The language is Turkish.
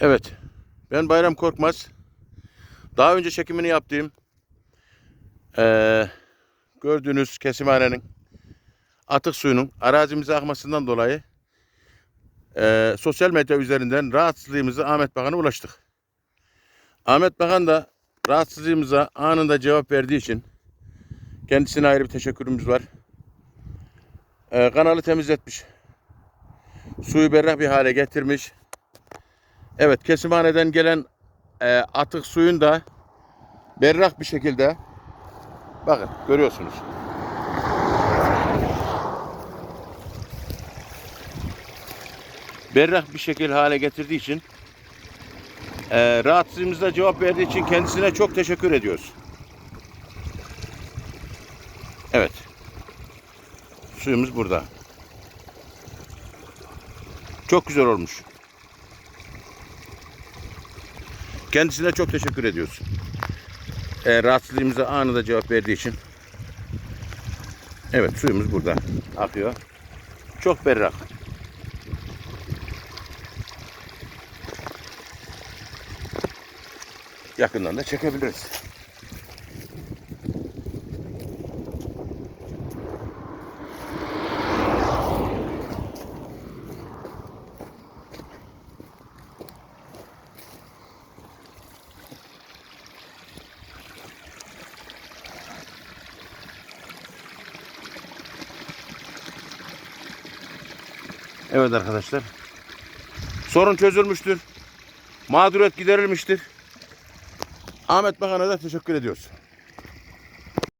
Evet. Ben Bayram Korkmaz. Daha önce çekimini yaptığım eee, gördüğünüz kesimhanenin atık suyunun arazimize akmasından dolayı eee, sosyal medya üzerinden rahatsızlığımızı Ahmet Bakan'a ulaştık. Ahmet Bakan da rahatsızlığımıza anında cevap verdiği için kendisine ayrı bir teşekkürümüz var. Eee, kanalı temizletmiş. Suyu berrak bir hale getirmiş. Evet kesimhaneden gelen e, atık suyun da berrak bir şekilde bakın görüyorsunuz. Berrak bir şekil hale getirdiği için e, rahatsızlığımıza cevap verdiği için kendisine çok teşekkür ediyoruz. Evet. Suyumuz burada. Çok güzel olmuş. Kendisine çok teşekkür ediyoruz. E, rahatsızlığımıza anında cevap verdiği için. Evet suyumuz burada akıyor. Çok berrak. Yakından da çekebiliriz. Evet arkadaşlar. Sorun çözülmüştür. Mağduriyet giderilmiştir. Ahmet Bakan'a da teşekkür ediyoruz.